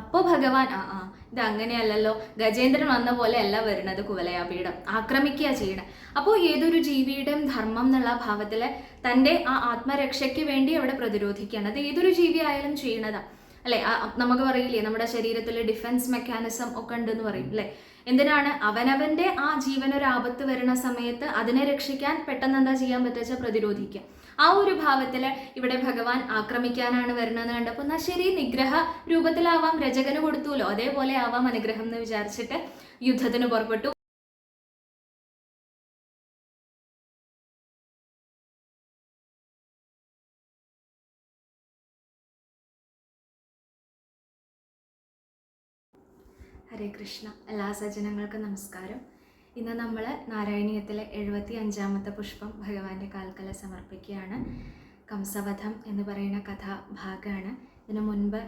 അപ്പോൾ ഭഗവാൻ ആ ആ ഇത് അങ്ങനെയല്ലല്ലോ ഗജേന്ദ്രൻ വന്ന പോലെ അല്ല വരുന്നത് കുവലയാപീഠം. ആക്രമിക്കുക ചെയ്യണം. അപ്പോൾ ഏതൊരു ജീവിയുടെയും ധർമ്മം എന്നുള്ള ഭാവത്തിൽ തന്റെ ആ ആത്മരക്ഷയ്ക്ക് വേണ്ടി അവിടെ പ്രതിരോധിക്കുകയാണ്. അത് ഏതൊരു ജീവി ആയാലും ചെയ്യണതാ. അല്ലെ? നമുക്ക് പറയില്ലേ നമ്മുടെ ശരീരത്തിൽ ഡിഫൻസ് മെക്കാനിസം ഒക്കെ ഉണ്ടെന്ന് പറയും അല്ലെ? എന്തിനാണ്? അവനവന്റെ ആ ജീവനൊരാപത്ത് വരുന്ന സമയത്ത് അതിനെ രക്ഷിക്കാൻ പെട്ടെന്ന് എന്താ ചെയ്യാൻ പറ്റുക പ്രതിരോധിക്കുക. ആ ഒരു ഭാവത്തിൽ ഇവിടെ ഭഗവാൻ ആക്രമിക്കാനാണ് വരുന്നത് കണ്ടപ്പോൾ എന്നാൽ ശരി നിഗ്രഹ രൂപത്തിലാവാം രചകന് കൊടുത്തുല്ലോ അതേപോലെ ആവാം അനുഗ്രഹം എന്ന് വിചാരിച്ചിട്ട് യുദ്ധത്തിന് പുറപ്പെട്ടു. ഹരേ കൃഷ്ണ എല്ലാ സജ്ജനങ്ങൾക്കും നമസ്കാരം. ഇന്ന് നമ്മൾ നാരായണീയത്തിലെ എഴുപത്തി അഞ്ചാമത്തെ പുഷ്പം ഭഗവാന്റെ കാൽക്കല സമർപ്പിക്കുകയാണ്. കംസവധം എന്ന് പറയുന്ന കഥാഭാഗമാണ് ഇതിനു മുൻപ്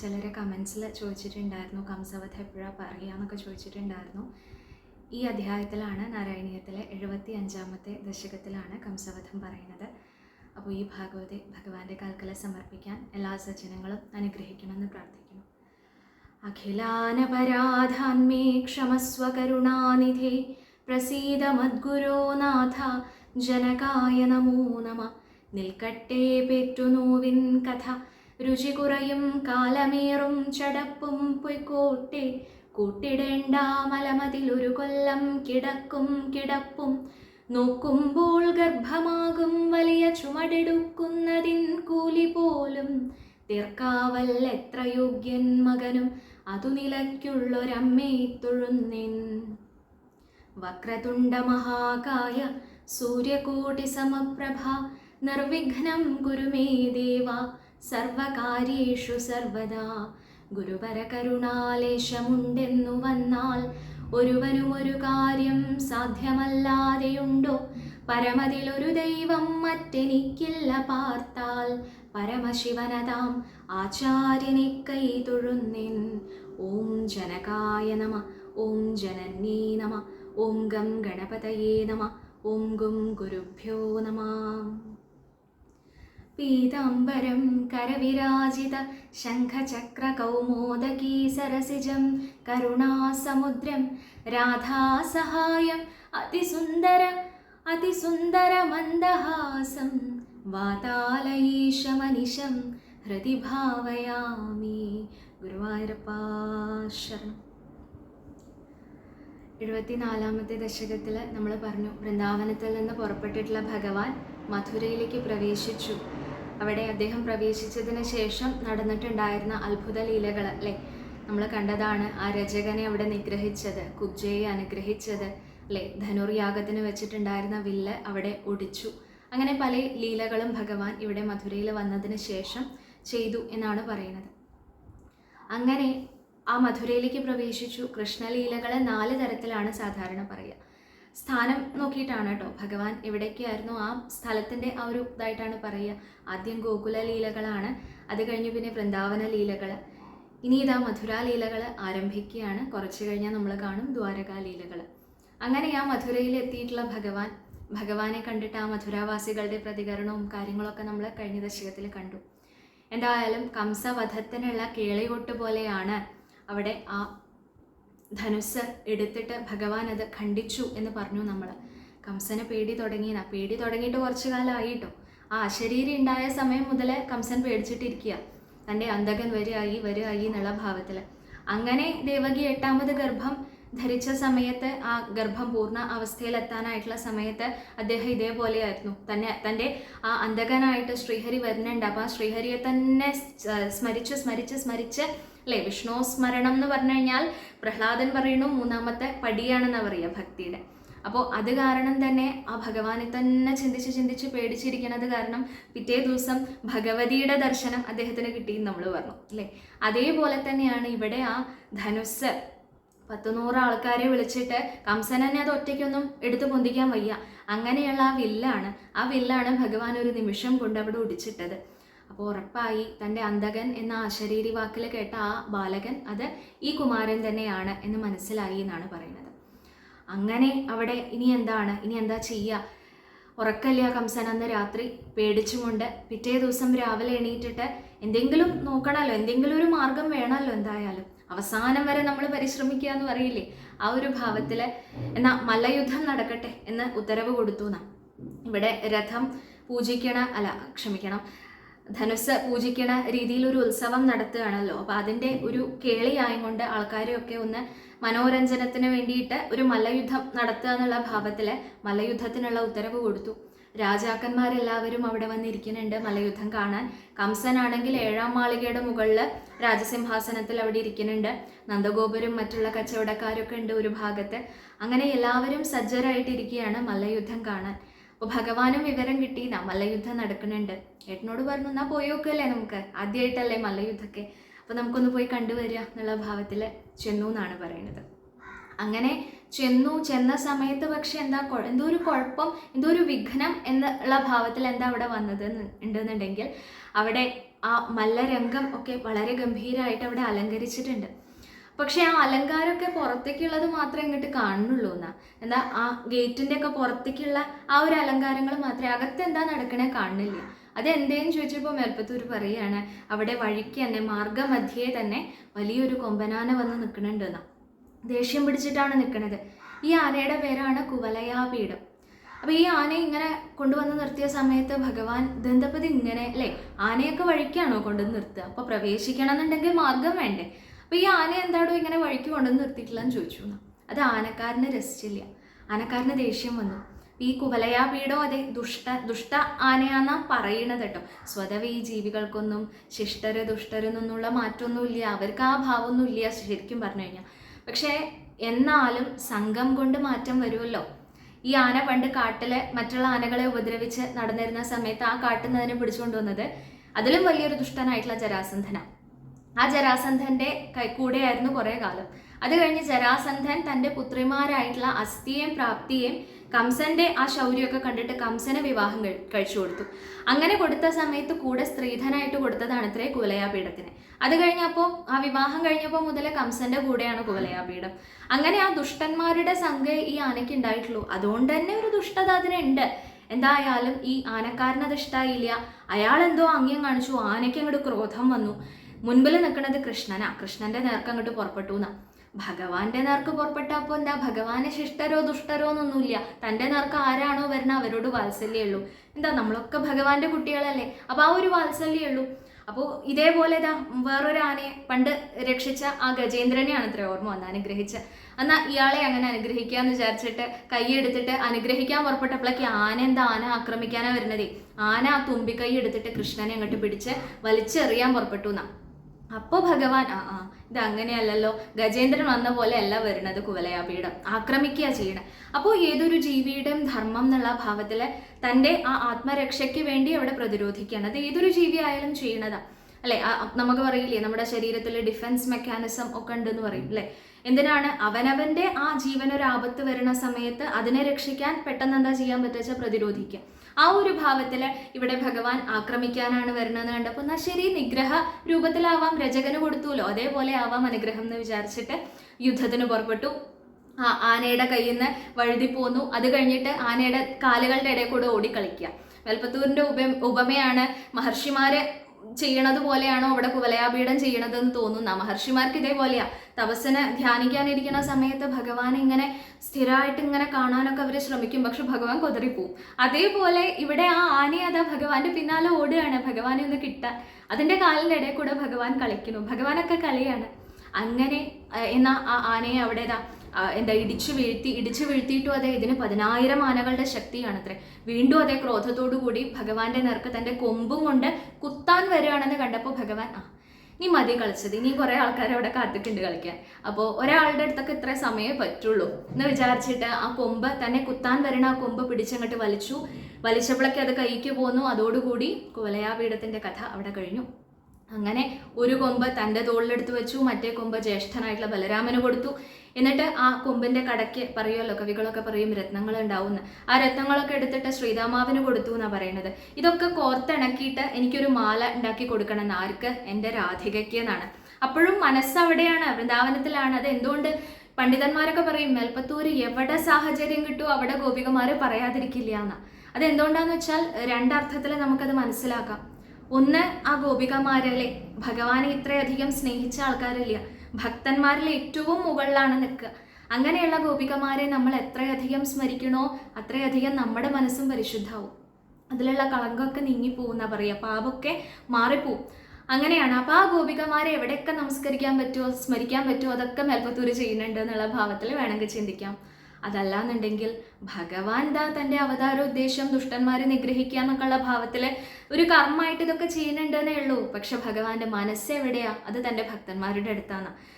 ചിലരെ കമൻസിൽ ചോദിച്ചിട്ടുണ്ടായിരുന്നു കംസവധം എപ്പോഴാണ് പറയുക എന്നൊക്കെ ചോദിച്ചിട്ടുണ്ടായിരുന്നു. ഈ അധ്യായത്തിലാണ് നാരായണീയത്തിലെ എഴുപത്തി അഞ്ചാമത്തെ ദശകത്തിലാണ് കംസവധം പറയുന്നത്. അപ്പോൾ ഈ ഭാഗവതെ ഭഗവാന്റെ കാൽക്കല സമർപ്പിക്കാൻ എല്ലാ സജ്ജനങ്ങളും അനുഗ്രഹിക്കണമെന്ന് പ്രാർത്ഥിക്കുന്നു. അഖിലാനപരാധാന്മേ ക്ഷമസ്വ കരുണാനിധേ പ്രസീദ മദ്ഗുരോ നാഥ ജനകായ നമോ നമ നിൽക്കട്ടെ പെറ്റുനോവിൻ കഥ രുചി കുറയും കാലമേറും ചടപ്പും പൊയ്ക്കോട്ടെ കൂട്ടിടേണ്ട മലമതിലൊരു കൊല്ലം കിടക്കും കിടപ്പും. നോക്കുമ്പോൾ ഗർഭമാകും വലിയ ചുമടെടുക്കുന്നതിൻ കൂലി പോലും. തീർക്കാവൽ എത്ര യോഗ്യൻ മകനും അതു നിലയ്ക്കുള്ളൊരമ്മേ തൊഴുന്നിൻ. വക്രതുണ്ട മഹാകായ സൂര്യകോടി സമപ്രഭ നിർവിഘ്നം ഗുരുമേ ദേവ സർവകാര്യേഷു സർവദാ. ഗുരുവര കരുണാലേശമുണ്ടെന്നു വന്നാൽ ഒരുവനും ഒരു കാര്യം സാധ്യമല്ലാതെയുണ്ടോ? പരമതിലൊരു ദൈവം മറ്റെനിക്കില്ല പാർത്താൽ പരമശിവനതാം ആചാര്യനെ കൈ തൊഴുന്നിൻ ഓം ജനകായ നമ ഓം ജനന്യേ നമ ഓം ഗം ഗണപതയേ നമ ഓം ഗും ഗുരുഭ്യോ നമ. പീതാംബരം കരവിരാജിത ശംഖചക്രകൗമോദകീ സരസിജം കരുണാസമുദ്രം രാധാസഹായം അതിസുന്ദര അതിസുന്ദരമന്ദഹാസം വാതാലയീശമനിശം ഹൃദി ഭാവയാമി. ഗുരുവായൂരപ്പാ ശരണം. എഴുപത്തിനാലാമത്തെ ദശകത്തിൽ നമ്മൾ പറഞ്ഞു വൃന്ദാവനത്തിൽ നിന്ന് പുറപ്പെട്ടിട്ടുള്ള ഭഗവാൻ മധുരയിലേക്ക് പ്രവേശിച്ചു. അവിടെ അദ്ദേഹം പ്രവേശിച്ചതിന് ശേഷം നടന്നിട്ടുണ്ടായിരുന്ന അത്ഭുത ലീലകൾ അല്ലേ? നമ്മൾ കണ്ടതാണ് ആ രചകനെ അവിടെ നിഗ്രഹിച്ചത് കുബ്ജയെ അനുഗ്രഹിച്ചത് അല്ലേ? ധനുർയാഗത്തിന് വെച്ചിട്ടുണ്ടായിരുന്ന വില്ല് അവിടെ ഒടിച്ചു. അങ്ങനെ പല ലീലകളും ഭഗവാൻ ഇവിടെ മധുരയിൽ വന്നതിന് ശേഷം ചെയ്തു എന്നാണ് പറയുന്നത്. അങ്ങനെ ആ മധുരയിലേക്ക് പ്രവേശിച്ചു. കൃഷ്ണലീലകളെ നാല് തരത്തിലാണ് സാധാരണ പറയുക. സ്ഥാനം നോക്കിയിട്ടാണ് കേട്ടോ. ഭഗവാൻ എവിടേക്കായിരുന്നു ആ സ്ഥലത്തിന്റെ ആ ഒരു ഇതായിട്ടാണ് പറയുക. ആദ്യം ഗോകുല ലീലകളാണ് അത് കഴിഞ്ഞ് പിന്നെ വൃന്ദാവന ലീലകൾ. ഇനി ഇതാ മധുര ലീലകൾ ആരംഭിക്കുകയാണ്. കുറച്ച് കഴിഞ്ഞാൽ നമ്മൾ കാണും ദ്വാരകാ ലീലകൾ. അങ്ങനെ ആ മധുരയിൽ എത്തിയിട്ടുള്ള ഭഗവാൻ ഭഗവാനെ കണ്ടിട്ട് ആ മധുരാവാസികളുടെ പ്രതികരണവും കാര്യങ്ങളൊക്കെ നമ്മൾ കഴിഞ്ഞ ദശകത്തിൽ കണ്ടു. എന്തായാലും കംസവധത്തിനുള്ള കേളികൊട്ട് പോലെയാണ് അവിടെ ആ ധനുസ് എടുത്തിട്ട് ഭഗവാൻ അത് ഖണ്ഡിച്ചു എന്ന് പറഞ്ഞു നമ്മൾ കംസന് പേടി തുടങ്ങിയതാ. പേടി തുടങ്ങിയിട്ട് കുറച്ചു കാലമായിട്ടോ ആ അശരീരി ഉണ്ടായ സമയം മുതൽ കംസൻ പേടിച്ചിട്ടിരിക്കുക തന്റെ അന്തകൻ വരികയായി വരികയായി എന്നുള്ള ഭാവത്തിൽ അങ്ങനെ ദേവകി എട്ടാമത് ഗർഭം ധരിച്ച സമയത്ത് ആ ഗർഭം പൂർണ അവസ്ഥയിലെത്താനായിട്ടുള്ള സമയത്ത് അദ്ദേഹം ഇതേപോലെയായിരുന്നു. തന്നെ തന്റെ ആ അന്ധകനായിട്ട് ശ്രീഹരി വരുന്നുണ്ട്. അപ്പോൾ ആ ശ്രീഹരിയെ തന്നെ സ്മരിച്ച് സ്മരിച്ച് സ്മരിച്ച് അല്ലേ? വിഷ്ണു സ്മരണം എന്ന് പറഞ്ഞു കഴിഞ്ഞാൽ പ്രഹ്ലാദൻ പറയുന്നു മൂന്നാമത്തെ പടിയാണെന്ന് പറയുക ഭക്തിയുടെ. അപ്പോൾ അത് കാരണം തന്നെ ആ ഭഗവാനെ തന്നെ ചിന്തിച്ച് ചിന്തിച്ച് പേടിച്ചിരിക്കണത് കാരണം പിറ്റേ ദിവസം ഭഗവതിയുടെ ദർശനം അദ്ദേഹത്തിന് കിട്ടിയെന്ന് നമ്മൾ പറഞ്ഞു അല്ലേ? അതേപോലെ തന്നെയാണ് ഇവിടെ ആ ധനുസ് പത്ത് നൂറ് ആൾക്കാരെ വിളിച്ചിട്ട് കംസൻ തന്നെ അത് ഒറ്റയ്ക്കൊന്നും എടുത്തു പൊന്തിക്കാൻ വയ്യ. അങ്ങനെയുള്ള ആ വില്ലാണ്. ആ വില്ലാണ് ഭഗവാൻ ഒരു നിമിഷം കൊണ്ട് അവിടെ ഒടിച്ചിട്ടത് അപ്പോൾ ഉറപ്പായി തന്റെ അന്തകൻ എന്ന അശരീരി വാക്കിൽ കേട്ട ആ ബാലകൻ അത് ഈ കുമാരൻ തന്നെയാണ് എന്ന് മനസ്സിലായി എന്നാണ് പറയുന്നത്. അങ്ങനെ അവിടെ ഇനി എന്താണ്? ഇനി എന്താ ചെയ്യുക ഉറക്കല്ല കംസൻ അന്ന് രാത്രി പേടിച്ചുകൊണ്ട് പിറ്റേ ദിവസം രാവിലെ എണീറ്റിട്ട് എന്തെങ്കിലും നോക്കണമല്ലോ എന്തെങ്കിലും ഒരു മാർഗം വേണമല്ലോ എന്തായാലും. അവസാനം വരെ നമ്മൾ പരിശ്രമിക്കുക എന്ന് പറയില്ലേ? ആ ഒരു ഭാവത്തിൽ എന്നാ മലയുദ്ധം നടക്കട്ടെ എന്ന് ഉത്തരവ് കൊടുത്തു നാം ഇവിടെ രഥം പൂജിക്കണ അല്ല ക്ഷമിക്കണം ധനുസ് പൂജിക്കണ രീതിയിൽ ഒരു ഉത്സവം നടത്തുകയാണല്ലോ. അപ്പോൾ അതിന്റെ ഒരു കേളിയായതുകൊണ്ട് ആൾക്കാരെയൊക്കെ ഒന്ന് മനോരഞ്ജനത്തിന് വേണ്ടിയിട്ട് ഒരു മലയുദ്ധം നടത്തുക എന്നുള്ള ഭാവത്തിൽ മലയുദ്ധത്തിനുള്ള ഉത്തരവ് കൊടുത്തു. രാജാക്കന്മാരെല്ലാവരും അവിടെ വന്നിരിക്കുന്നുണ്ട് മലയുദ്ധം കാണാൻ. കംസനാണെങ്കിൽ ഏഴാം മാളികയുടെ മുകളിൽ രാജസിംഹാസനത്തിൽ അവിടെ ഇരിക്കുന്നുണ്ട്. നന്ദഗോപുരം മറ്റുള്ള കച്ചവടക്കാരൊക്കെ ഉണ്ട് ഒരു ഭാഗത്ത്. അങ്ങനെ എല്ലാവരും സജ്ജരായിട്ടിരിക്കുകയാണ് മലയുദ്ധം കാണാൻ. അപ്പോൾ ഭഗവാനും വിവരം കിട്ടി. നാ മല്ലയുദ്ധം നടക്കുന്നുണ്ട്. ഏട്ടനോട് പറഞ്ഞു നാ പോയോക്കല്ലേ നമുക്ക്? ആദ്യമായിട്ടല്ലേ മല്ലയുദ്ധമൊക്കെ അപ്പോൾ നമുക്കൊന്ന് പോയി കണ്ടുവരിക എന്നുള്ള ഭാവത്തിൽ ചെന്നു എന്നാണ് പറയുന്നത്. അങ്ങനെ ചെന്നു ചെന്ന സമയത്ത് പക്ഷെ എന്താ എന്തോ ഒരു കുഴപ്പം എന്തോ ഒരു വിഘ്നം എന്നുള്ള ഭാവത്തിൽ എന്താ അവിടെ വന്നത് ഉണ്ടെന്നുണ്ടെങ്കിൽ അവിടെ ആ മല്ലരംഗം ഒക്കെ വളരെ ഗംഭീരമായിട്ട് അവിടെ അലങ്കരിച്ചിട്ടുണ്ട്. പക്ഷേ ആ അലങ്കാരമൊക്കെ പുറത്തേക്കുള്ളത് മാത്രമേ ഇങ്ങോട്ട് കാണുന്നുള്ളൂ എന്നാ. എന്താ ആ ഗേറ്റിന്റെ ഒക്കെ പുറത്തേക്കുള്ള ആ ഒരു അലങ്കാരങ്ങൾ മാത്രമേ അകത്ത് എന്താ നടക്കണേ കാണുന്നില്ല. അത് എന്തേന്ന് ചോദിച്ചപ്പോൾ മേൽപ്പത്തൂർ പറയാണ് അവിടെ വഴിക്ക് തന്നെ മാർഗമധ്യേ തന്നെ വലിയൊരു കൊമ്പനാന വന്ന് നിൽക്കുന്നുണ്ട് എന്നാ. ദേഷ്യം പിടിച്ചിട്ടാണ് നിൽക്കുന്നത്. ഈ ആനയുടെ പേരാണ് കുവലയാപീഠം. അപ്പോൾ ഈ ആനയെ ഇങ്ങനെ കൊണ്ടുവന്ന് നിർത്തിയ സമയത്ത് ഭഗവാൻ ദന്തപതി ഇങ്ങനെ അല്ലേ? ആനയൊക്കെ വഴിക്കാണോ കൊണ്ടുവന്ന് നിർത്തുക? അപ്പോൾ പ്രവേശിക്കണം എന്നുണ്ടെങ്കിൽ മാർഗം വേണ്ടേ. അപ്പോൾ ഈ ആന എന്താടോ ഇങ്ങനെ വഴിക്ക് കൊണ്ടുവന്ന് നിർത്തിയിട്ടില്ലെന്ന് ചോദിച്ചു. അത് ആനക്കാരന് രസിച്ചില്ല. ആനക്കാരന് ദേഷ്യം വന്നു. ഈ കുവലയാപീഠം അതെ ദുഷ്ട ദുഷ്ട ആനയാന്നാ പറയണത് കേട്ടോ. സ്വതവേ ഈ ജീവികൾക്കൊന്നും ശിഷ്ടര് ദുഷ്ടരെന്നൊന്നുള്ള മാറ്റമൊന്നുമില്ല അവർക്ക് ആ ഭാവമൊന്നുമില്ല ശരിക്കും പറഞ്ഞു കഴിഞ്ഞാൽ. പക്ഷേ എന്നാലും സംഘം കൊണ്ട് മാറ്റം വരുമല്ലോ. ഈ ആന പണ്ട് കാട്ടിലെ മറ്റുള്ള ആനകളെ ഉപദ്രവിച്ച് നടന്നിരുന്ന സമയത്ത് ആ കാട്ടിൽ നിന്ന് അതിനെ പിടിച്ചുകൊണ്ടുവന്നത് അതിലും വലിയൊരു ദുഷ്ടനായിട്ടുള്ള ജരാസന്ധന. ആ ജരാസന്ധന്റെ കൂടെയായിരുന്നു കുറേ കാലം. അത് കഴിഞ്ഞ് ജരാസന്ധൻ തന്റെ പുത്രിമാരായിട്ടുള്ള അസ്ഥിയെയും പ്രാപ്തിയെയും കംസന്റെ ആ ശൗര്യമൊക്കെ കണ്ടിട്ട് കംസനെ വിവാഹം കഴിച്ചു കൊടുത്തു. അങ്ങനെ കൊടുത്ത സമയത്ത് കൂടെ സ്ത്രീധനായിട്ട് കൊടുത്തതാണ് ഇത്രേ കുവലയാപീഠത്തിന് അത് കഴിഞ്ഞപ്പോൾ ആ വിവാഹം കഴിഞ്ഞപ്പോൾ മുതൽ കംസന്റെ കൂടെയാണ് കുവലയാപീഠം അങ്ങനെ ആ ദുഷ്ടന്മാരുടെ സംഘ ഈ ആനയ്ക്ക് ഉണ്ടായിട്ടുള്ളൂ. അതുകൊണ്ട് തന്നെ ഒരു ദുഷ്ടത അതിനുണ്ട്. എന്തായാലും ഈ ആനക്കാരനത് ഇഷ്ടായില്ല. അയാൾ എന്തോ അങ്ങ്യം കാണിച്ചു. ആനയ്ക്ക് അങ്ങോട്ട് ക്രോധം വന്നു. മുൻപിൽ നിൽക്കുന്നത് കൃഷ്ണനാ. കൃഷ്ണന്റെ നേർക്ക് അങ്ങോട്ട് പുറപ്പെട്ടു എന്നാ. ഭഗവാന്റെ നേർക്ക് പുറപ്പെട്ടപ്പോൾ എന്താ? ഭഗവാനെ ശിഷ്ടരോ ദുഷ്ടരോ എന്നൊന്നുമില്ല. തന്റെ നേർക്ക് ആരാണോ വരുന്ന അവരോട് വാത്സല്യുള്ളൂ എന്താ? നമ്മളൊക്കെ ഭഗവാന്റെ കുട്ടികളല്ലേ. അപ്പോൾ ആ ഒരു വാത്സല്യുള്ളൂ അപ്പോൾ ഇതേപോലെ ഇതാ വേറൊരു ആനയെ പണ്ട് രക്ഷിച്ച ആ ഗജേന്ദ്രനെയാണ് ഇത്ര ഓർമ്മ വന്ന് അനുഗ്രഹിച്ച. എന്നാൽ ഇയാളെ അങ്ങനെ അനുഗ്രഹിക്കാന്ന് വിചാരിച്ചിട്ട് കൈയെടുത്തിട്ട് അനുഗ്രഹിക്കാൻ പുറപ്പെട്ടപ്പോഴേക്ക് ആന എന്താ? ആന ആക്രമിക്കാനാണ് വരുന്നതേ. ആന ആ തുമ്പിക്കൈ എടുത്തിട്ട് കൃഷ്ണനെ അങ്ങോട്ട് പിടിച്ച് വലിച്ചെറിയാൻ പുറപ്പെട്ടു എന്നാ. അപ്പോൾ ഭഗവാൻ ആ ആ ഇത് അങ്ങനെയല്ലല്ലോ ഗജേന്ദ്രൻ വന്ന പോലെ അല്ല വരുന്നത് കുവലയാപീഠം. ആക്രമിക്കുക ചെയ്യണം. അപ്പോൾ ഏതൊരു ജീവിയുടെയും ധർമ്മം എന്നുള്ള ഭാവത്തിൽ തന്റെ ആ ആത്മരക്ഷയ്ക്ക് വേണ്ടി അവിടെ പ്രതിരോധിക്കുകയാണ് അത് ഏതൊരു ജീവി ആയാലും ചെയ്യണതാ. അല്ലെ? നമുക്ക് പറയില്ലേ നമ്മുടെ ശരീരത്തിൽ ഡിഫൻസ് മെക്കാനിസം ഒക്കെ ഉണ്ടെന്ന് പറയും അല്ലെ? എന്തിനാണ്? അവനവന്റെ ആ ജീവനൊരാപത്ത് വരുന്ന സമയത്ത് അതിനെ രക്ഷിക്കാൻ പെട്ടെന്ന് എന്താ ചെയ്യാൻ പറ്റുക പ്രതിരോധിക്കുക ആ ഒരു ഭാവത്തിൽ ഇവിടെ ഭഗവാൻ ആക്രമിക്കാനാണ് വരുന്നതെന്ന് കണ്ടപ്പോൾ എന്നാൽ ശരി നിഗ്രഹ രൂപത്തിലാവാം രചകന് കൊടുത്തുല്ലോ അതേപോലെ ആവാം അനുഗ്രഹം എന്ന് വിചാരിച്ചിട്ട് യുദ്ധത്തിന് പുറപ്പെട്ടു. ആ ആനയുടെ കയ്യിൽ നിന്ന് വഴുതി പോന്നു. അത് കഴിഞ്ഞിട്ട് ആനയുടെ കാലുകളുടെ ഇടയിൽ കൂടെ ഓടിക്കളിക്കുക. വെൽപ്പത്തൂരിന്റെ ഉപ ഉപമയാണ് മഹർഷിമാരെ ചെയ്യണത് പോലെയാണോ അവിടെ കുവലയാപീഠം ചെയ്യണത് എന്ന് തോന്നുന്ന. മഹർഷിമാർക്ക് ഇതേപോലെയാ. തപസ്സിനെ ധ്യാനിക്കാനിരിക്കുന്ന സമയത്ത് ഭഗവാൻ ഇങ്ങനെ സ്ഥിരമായിട്ട് ഇങ്ങനെ കാണാനൊക്കെ അവർ ശ്രമിക്കും. പക്ഷെ ഭഗവാൻ കൊതറിപ്പോവും. അതേപോലെ ഇവിടെ ആ ആനയെ അതാ ഭഗവാന്റെ പിന്നാലെ ഓടുകയാണ്. ഭഗവാനെ ഒന്ന് കിട്ടാൻ. അതിന്റെ കാലിന്റെ ഇടയിൽ കൂടെ ഭഗവാൻ കളിക്കുന്നു. ഭഗവാനൊക്കെ കളിയാണ്. അങ്ങനെ എന്ന ആ ആനയെ അവിടെ ഇതാ എന്താ ഇടിച്ചു വീഴ്ത്തി ഇടിച്ചു വീഴ്ത്തിയിട്ടും അതെ ഇതിന് പതിനായിരം ആനകളുടെ ശക്തിയാണത്രേ. വീണ്ടും അതേ ക്രോധത്തോടു കൂടി ഭഗവാന്റെ നേർക്ക് തന്റെ കൊമ്പും കൊണ്ട് കുത്താൻ വരികയാണെന്ന് കണ്ടപ്പോൾ ഭഗവാൻ ആ നീ മതി കളിച്ചത്. ഇനി കുറെ ആൾക്കാർ അവിടെ കാത്തിട്ടുണ്ട് കളിക്കാൻ. അപ്പോൾ ഒരാളുടെ അടുത്തൊക്കെ ഇത്ര സമയമേ പറ്റുള്ളൂ. എന്ന് വിചാരിച്ചിട്ട് ആ കൊമ്പ് തന്നെ കുത്താൻ വരണ ആ കൊമ്പ് പിടിച്ചങ്ങട്ട് വലിച്ചു. വലിച്ചപ്പോഴൊക്കെ അത് കൈക്ക് പോന്നു. അതോടുകൂടി കോലയാപീഠത്തിന്റെ കഥ അവിടെ കഴിഞ്ഞു. അങ്ങനെ ഒരു കൊമ്പ് തന്റെ തോളിലെടുത്ത് വെച്ചു. മറ്റേ കൊമ്പ് ജ്യേഷ്ഠനായിട്ടുള്ള ബലരാമന് കൊടുത്തു. എന്നിട്ട് ആ കൊമ്പിന്റെ കടയ്ക്ക് പറയുമല്ലോ കവികളൊക്കെ പറയും രത്നങ്ങൾ ഉണ്ടാവുന്ന ആ രത്നങ്ങളൊക്കെ എടുത്തിട്ട് ശ്രീരാമാവിന് കൊടുത്തു എന്നാ പറയുന്നത് ഇതൊക്കെ കോർത്തിണക്കിയിട്ട് എനിക്കൊരു മാല ഉണ്ടാക്കി കൊടുക്കണം എന്ന് ആർക്ക്? എന്റെ രാധികയ്ക്ക് എന്നാണ്. അപ്പോഴും മനസ്സ് അവിടെയാണ് വൃന്ദാവനത്തിലാണ്. അത് എന്തുകൊണ്ട്? പണ്ഡിതന്മാരൊക്കെ പറയും മേൽപ്പത്തൂര് എവിടെ സാഹചര്യം കിട്ടുമോ അവിടെ ഗോപികമാര് പറയാതിരിക്കില്ല എന്നാ. അത് എന്തുകൊണ്ടാന്ന് വെച്ചാൽ രണ്ടർത്ഥത്തിൽ നമുക്കത് മനസ്സിലാക്കാം. ഒന്ന് ആ ഗോപികമാരല്ലേ ഭഗവാനെ ഇത്രയധികം സ്നേഹിച്ച ആൾക്കാരില്ല. ഭക്തന്മാരിൽ ഏറ്റവും മുകളിലാണ് നിൽക്കുക. അങ്ങനെയുള്ള ഗോപികമാരെ നമ്മൾ എത്രയധികം സ്മരിക്കണോ അത്രയധികം നമ്മുടെ മനസ്സും പരിശുദ്ധാവും. അതിലുള്ള കളങ്കമൊക്കെ നീങ്ങിപ്പോകുന്ന പറയുക. പാപമൊക്കെ മാറിപ്പോവും. അങ്ങനെയാണ്. അപ്പോൾ ആ ഗോപികമാരെ എവിടെയൊക്കെ നമസ്കരിക്കാൻ പറ്റുമോ സ്മരിക്കാൻ പറ്റുമോ അതൊക്കെ മേൽപ്പത്തൂർ ചെയ്യുന്നുണ്ട് എന്നുള്ള ഭാവത്തിൽ വേണമെങ്കിൽ ചിന്തിക്കാം. അതല്ലാന്നുണ്ടെങ്കിൽ ഭഗവാൻ ദാ തന്റെ അവതാര ഉദ്ദേശം ദുഷ്ടന്മാരെ നിഗ്രഹിക്കുക എന്നൊക്കെയുള്ള ഭാവത്തിൽ ഒരു കർമ്മമായിട്ട് ഇതൊക്കെ ചെയ്യുന്നുണ്ടെന്നേ ഉള്ളൂ. പക്ഷെ ഭഗവാന്റെ മനസ്സ് എവിടെയാ? അത് തന്റെ ഭക്തന്മാരുടെ അടുത്താണ്.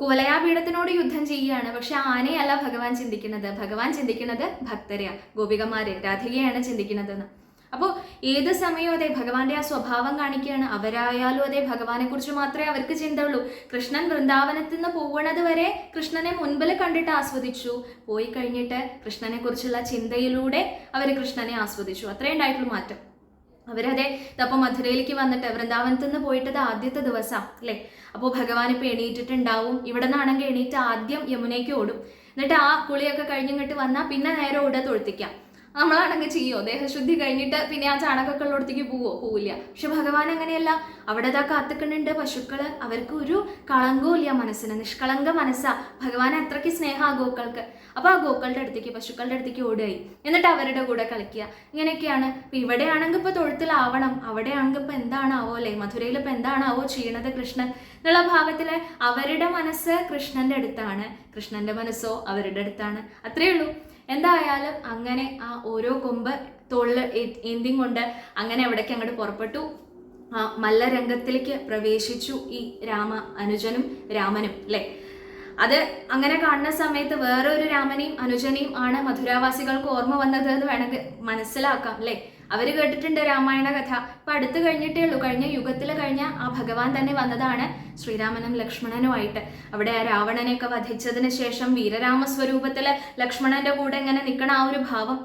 കുവലയാപീഠത്തിനോട് യുദ്ധം ചെയ്യുകയാണ്. പക്ഷെ ആനയല്ല ഭഗവാൻ ചിന്തിക്കുന്നത്. ഭഗവാൻ ചിന്തിക്കുന്നത് ഭക്തരെയാ ഗോപികമാരെ രാധികയാണ് ചിന്തിക്കുന്നതെന്ന്. അപ്പോൾ ഏത് സമയവും അതെ ഭഗവാന്റെ ആ സ്വഭാവം കാണിക്കുകയാണ്. അവരായാലും അതെ ഭഗവാനെ കുറിച്ച് മാത്രമേ അവർക്ക് ചിന്തയുള്ളൂ. കൃഷ്ണൻ വൃന്ദാവനത്തിൽ നിന്ന് പോകുന്നത് വരെ കൃഷ്ണനെ മുൻപിൽ കണ്ടിട്ട് ആസ്വദിച്ചു. പോയി കഴിഞ്ഞിട്ട് കൃഷ്ണനെ കുറിച്ചുള്ള ചിന്തയിലൂടെ അവർ കൃഷ്ണനെ ആസ്വദിച്ചു. അത്രേ ഉണ്ടായിട്ടുള്ളൂ മാറ്റം. അവരതെ ഇതപ്പോൾ മധുരയിലേക്ക് വന്നിട്ട് വൃന്ദാവനത്തിൽ നിന്ന് പോയിട്ടത് ആദ്യത്തെ ദിവസം അല്ലേ? അപ്പോൾ ഭഗവാൻ ഇപ്പോൾ എണീറ്റിട്ടുണ്ടാവും. ഇവിടെ നിന്നാണെങ്കിൽ എണീറ്റ് ആദ്യം യമുനയ്ക്ക് ഓടും. എന്നിട്ട് ആ കുളിയൊക്കെ കഴിഞ്ഞിങ്ങോട്ട് വന്നാൽ പിന്നെ നേരെ ഓടുക തൊഴുത്തിക്കാം. നമ്മളാണെങ്കിൽ ചെയ്യോ? ദേഹശുദ്ധി കഴിഞ്ഞിട്ട് പിന്നെ ആ ചാണകമൊക്കെ ഉള്ളിടത്തേക്ക് പോവോ? പോവില്ല. പക്ഷെ ഭഗവാൻ അങ്ങനെയല്ല. അവിടെ ഇതാ കാത്തുക്കണുണ്ട് പശുക്കൾ. അവർക്ക് ഒരു കളങ്കവും ഇല്ല മനസ്സിന്. നിഷ്കളങ്ക മനസ്സാ. ഭഗവാൻ അത്രയ്ക്ക് സ്നേഹം ആ ഗോക്കൾക്ക്. അപ്പൊ ആ ഗോക്കളുടെ അടുത്തേക്ക് പശുക്കളുടെ അടുത്തേക്ക് ഓടുകയായി. എന്നിട്ട് അവരുടെ കൂടെ കളിക്കുക. ഇങ്ങനെയൊക്കെയാണ്. ഇപ്പൊ ഇവിടെയാണെങ്കിൽ ഇപ്പൊ തൊഴുത്തിലാവണം. അവിടെയാണെങ്കിൽ ഇപ്പൊ എന്താണാവോ അല്ലേ? മധുരയിൽ ഇപ്പൊ എന്താണാവോ ചെയ്യണത് കൃഷ്ണൻ? എന്നുള്ള ഭാഗത്തിൽ അവരുടെ മനസ്സ് കൃഷ്ണന്റെ അടുത്താണ്. കൃഷ്ണന്റെ മനസ്സോ അവരുടെ അടുത്താണ്. അത്രയേ ഉള്ളൂ. എന്തായാലും അങ്ങനെ ആ ഓരോ കൊമ്പ് തൊള്ള ഏന്തിയും കൊണ്ട് അങ്ങനെ അവിടേക്ക് അങ്ങോട്ട് പുറപ്പെട്ടു. മല്ലരംഗത്തിലേക്ക് പ്രവേശിച്ചു ഈ രാമ അനുജനും രാമനും അല്ലേ അത് അങ്ങനെ കാണുന്ന സമയത്ത് വേറെ ഒരു രാമനെയും അനുജനെയും ആണ് മധുരാവാസികൾക്ക് ഓർമ്മ വന്നത് എന്ന് വേണമെങ്കിൽ മനസ്സിലാക്കാം അല്ലേ അവർ കേട്ടിട്ടുണ്ട് രാമായണ കഥ. ഇപ്പൊ അടുത്ത് കഴിഞ്ഞിട്ടേ ഉള്ളൂ. കഴിഞ്ഞ യുഗത്തിൽ കഴിഞ്ഞ ആ ഭഗവാൻ തന്നെ വന്നതാണ് ശ്രീരാമനും ലക്ഷ്മണനുമായിട്ട്. അവിടെ ആ രാവണനെയൊക്കെ വധിച്ചതിന് ശേഷം വീരരാമ സ്വരൂപത്തിൽ ലക്ഷ്മണന്റെ കൂടെ ഇങ്ങനെ നിൽക്കണ ആ ഒരു ഭാവം.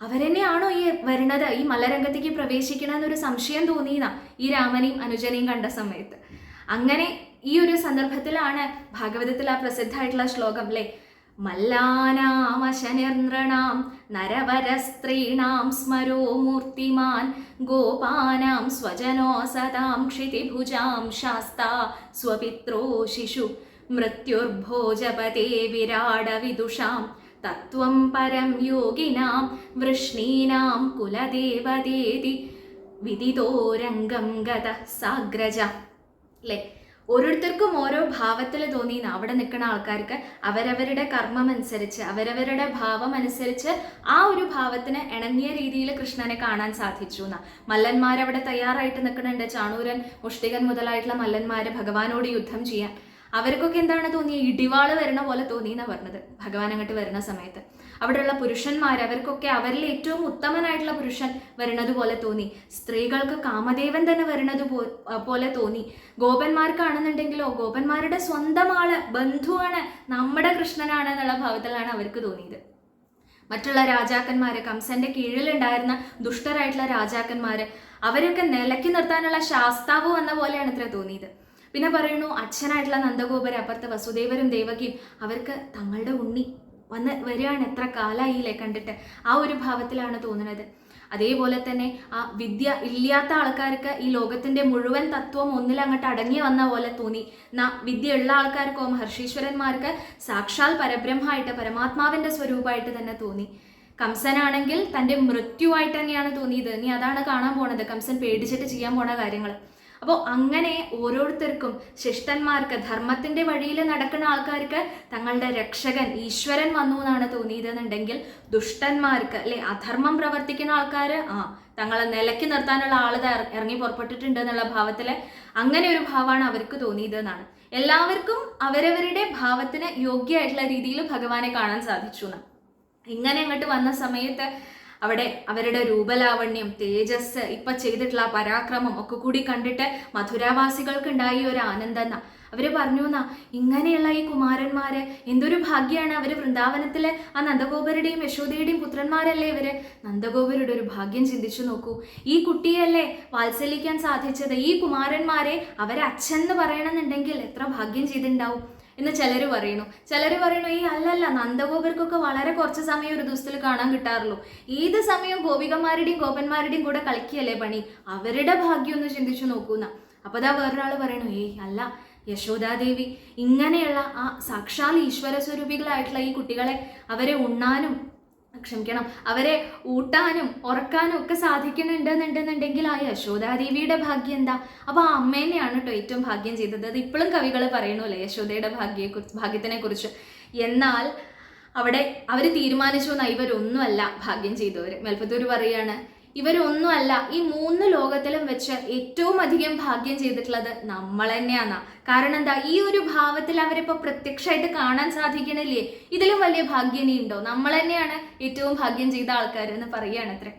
അവരെന്നെയാണോ ഈ വരുന്നത്? ഈ മലരംഗത്തേക്ക് പ്രവേശിക്കണമെന്നൊരു സംശയം തോന്നിയതാ ഈ രാമനെയും അനുജനെയും കണ്ട സമയത്ത്. അങ്ങനെ ഈ ഒരു സന്ദർഭത്തിലാണ് ഭാഗവതത്തിൽ ആ പ്രസിദ്ധമായിട്ടുള്ള ശ്ലോകം അല്ലേ? മല്ലാനാമശനിർണൃണാം നരവരസ്ത്രീണാം സ്മരോ മൂർത്തിമാൻ ഗോപാനാം സ്വജനോ സദാം ക്ഷിതിഭുജാം ശാസ്താ സ്വപിത്രോ ശിശു മൃത്യുർഭോജപതേ വിരാടവിദുഷാം തത്വം പരം യോഗിനാം വൃഷ്ണീനാം കുലദേവതേതി വിദിതോരംഗം ഗത സാഗ്രജ അല്ലേ ഓരോരുത്തർക്കും ഓരോ ഭാവത്തിൽ തോന്നിയെന്ന്. അവിടെ നിൽക്കുന്ന ആൾക്കാർക്ക് അവരവരുടെ കർമ്മം അനുസരിച്ച് അവരവരുടെ ഭാവം അനുസരിച്ച് ആ ഒരു ഭാവത്തിന് ഇണങ്ങിയ രീതിയിൽ കൃഷ്ണനെ കാണാൻ സാധിച്ചു എന്നാ മല്ലന്മാരവിടെ തയ്യാറായിട്ട് നിൽക്കുന്നുണ്ട് ചാണൂരൻ മുഷ്ടികൻ മുതലായിട്ടുള്ള മല്ലന്മാര് ഭഗവാനോട് യുദ്ധം ചെയ്യാൻ. അവർക്കൊക്കെ എന്താണ് തോന്നിയത് ഇടിവാൾ വരണ പോലെ തോന്നി എന്നാ പറഞ്ഞത്. ഭഗവാൻ അങ്ങോട്ട് വരുന്ന സമയത്ത്. അവിടെയുള്ള പുരുഷന്മാർ അവർക്കൊക്കെ അവരിൽ ഏറ്റവും ഉത്തമനായിട്ടുള്ള പുരുഷൻ വരുന്നത് പോലെ തോന്നി. സ്ത്രീകൾക്ക് കാമദേവൻ തന്നെ വരുന്നത് പോലെ തോന്നി. ഗോപന്മാർക്കാണെന്നുണ്ടെങ്കിലോ ഗോപന്മാരുടെ സ്വന്തം ആൾ ബന്ധുവാണ് നമ്മുടെ കൃഷ്ണനാണ് എന്നുള്ള ഭാവത്തിലാണ് അവർക്ക് തോന്നിയത്. മറ്റുള്ള രാജാക്കന്മാര് കംസന്റെ കീഴിലുണ്ടായിരുന്ന ദുഷ്ടരായിട്ടുള്ള രാജാക്കന്മാര് അവരൊക്കെ നിലയ്ക്ക് നിർത്താനുള്ള ശാസ്താവ് വന്ന പോലെയാണ് ഇത്ര തോന്നിയത്. പിന്നെ പറയുന്നു അച്ഛനായിട്ടുള്ള നന്ദഗോപുരം അപ്പുറത്തെ വസുദേവരും ദേവകിയും അവർക്ക് തങ്ങളുടെ ഉണ്ണി വന്ന് വരികയാണ് എത്ര കാലായില്ലേ കണ്ടിട്ട്. ആ ഒരു ഭാവത്തിലാണ് തോന്നുന്നത്. അതേപോലെ തന്നെ ആ വിദ്യ ഇല്ലാത്ത ആൾക്കാർക്ക് ഈ ലോകത്തിന്റെ മുഴുവൻ തത്വം ഒന്നിൽ അങ്ങോട്ട് അടങ്ങി വന്ന പോലെ തോന്നി. നാ വിദ്യ ഉള്ള ആൾക്കാർക്കോ മഹർഷീശ്വരന്മാർക്ക് സാക്ഷാൽ പരബ്രഹ്മമായിട്ട് പരമാത്മാവിന്റെ സ്വരൂപമായിട്ട് തന്നെ തോന്നി. കംസനാണെങ്കിൽ തന്റെ മൃത്യുവായിട്ട് തന്നെയാണ് തോന്നിയത്. ഇനി അതാണ് കാണാൻ പോണത്. കംസൻ പേടിച്ചിട്ട് ചെയ്യാൻ പോണ കാര്യങ്ങൾ അപ്പോൾ അങ്ങനെ ഓരോരുത്തർക്കും ശിഷ്ടന്മാർക്ക് ധർമ്മത്തിന്റെ വഴിയിൽ നടക്കുന്ന ആൾക്കാർക്ക് തങ്ങളുടെ രക്ഷകൻ ഈശ്വരൻ വന്നു എന്നാണ് തോന്നിയതെന്നുണ്ടെങ്കിൽ ദുഷ്ടന്മാർക്ക് അല്ലെ അധർമ്മം പ്രവർത്തിക്കുന്ന ആൾക്കാർ ആ തങ്ങളെ നിലയ്ക്ക് നിർത്താനുള്ള ദാ ഇറങ്ങി പുറപ്പെട്ടിട്ടുണ്ട് എന്നുള്ള ഭാവത്തിൽ അങ്ങനെ ഒരു ഭാവമാണ് അവർക്ക് തോന്നിയത് എന്നാണ്. എല്ലാവർക്കും അവരവരുടെ ഭാവത്തിന് യോഗ്യമായിട്ടുള്ള രീതിയിൽ ഭഗവാനെ കാണാൻ സാധിച്ചു ഇങ്ങനെ അങ്ങോട്ട് വന്ന സമയത്ത് അവിടെ അവരുടെ രൂപലാവണ്യം തേജസ് ഇപ്പൊ ചെയ്തിട്ടുള്ള പരാക്രമം ഒക്കെ കൂടി കണ്ടിട്ട് മധുരാവാസികൾക്ക് ഉണ്ടായി ഒരു ആനന്ദം. അവർ പറഞ്ഞു എന്നാ ഇങ്ങനെയുള്ള ഈ കുമാരന്മാര് എന്തൊരു ഭാഗ്യാണ്. അവർ വൃന്ദാവനത്തിലെ ആ നന്ദഗോപരുടെയും യശോദയുടെയും പുത്രന്മാരല്ലേ ഇവർ? നന്ദഗോപരുടെ ഒരു ഭാഗ്യം ചിന്തിച്ചു നോക്കൂ. ഈ കുട്ടിയല്ലേ വാത്സല്യിക്കാൻ സാധിച്ചത്? ഈ കുമാരന്മാരെ അവരെ അച്ഛൻ എന്ന് പറയണമെന്നുണ്ടെങ്കിൽ എത്ര ഭാഗ്യം ചെയ്തിട്ടുണ്ടാവും? എന്ന് ചിലർ പറയുന്നു. ചിലർ പറയുന്നു ഈ അല്ലല്ല നന്ദഗോപർക്കൊക്കെ വളരെ കുറച്ച് സമയം ഒരു ദിവസത്തിൽ കാണാൻ കിട്ടാറുള്ളൂ. ഏത് സമയം ഗോപികന്മാരുടെയും ഗോപന്മാരുടെയും കൂടെ കളിക്കുകയല്ലേ പണി? അവരുടെ ഭാഗ്യം ഒന്ന് ചിന്തിച്ചു നോക്കൂന്ന. അപ്പൊ അതാ വേറൊരാൾ പറയുന്നു ഏയ് അല്ല യശോദാദേവി ഇങ്ങനെയുള്ള ആ സാക്ഷാൽ ഈശ്വര സ്വരൂപികളായിട്ടുള്ള ഈ കുട്ടികളെ അവരെ ഉണ്ണാനും ക്ഷമിക്കണം. അവരെ ഊട്ടാനും ഉറക്കാനും ഒക്കെ സാധിക്കുന്നുണ്ടെന്നുണ്ടെന്നുണ്ടെങ്കിൽ ആ യശോദാദേവിയുടെ ഭാഗ്യം എന്താ? അപ്പൊ ആ അമ്മേനെയാണ് കേട്ടോ ഏറ്റവും ഭാഗ്യം ചെയ്തത്. അത് ഇപ്പോഴും കവികൾ പറയണല്ലേ യശോദയുടെ ഭാഗ്യെ ഭാഗ്യത്തിനെ കുറിച്ച്? എന്നാൽ അവിടെ അവർ തീരുമാനിച്ചു നൈവരൊന്നുമല്ല ഭാഗ്യം ചെയ്തവർ മേൽപ്പത്തൂർ പറയാണ് ഇവരൊന്നുമല്ല ഈ മൂന്ന് ലോകത്തിലും വെച്ച് ഏറ്റവും അധികം ഭാഗ്യം ചെയ്തിട്ടുള്ളത് നമ്മൾ തന്നെയാണ്. കാരണം എന്താ ഈ ഒരു ഭാവത്തിൽ അവരിപ്പോ പ്രത്യക്ഷമായിട്ട് കാണാൻ സാധിക്കണില്ലേ? ഇതിലും വലിയ ഭാഗ്യനി ഉണ്ടോ നമ്മൾ തന്നെയാണ് ഏറ്റവും ഭാഗ്യം ചെയ്ത ആൾക്കാർ എന്ന് പറയുകയാണ് അത്രേ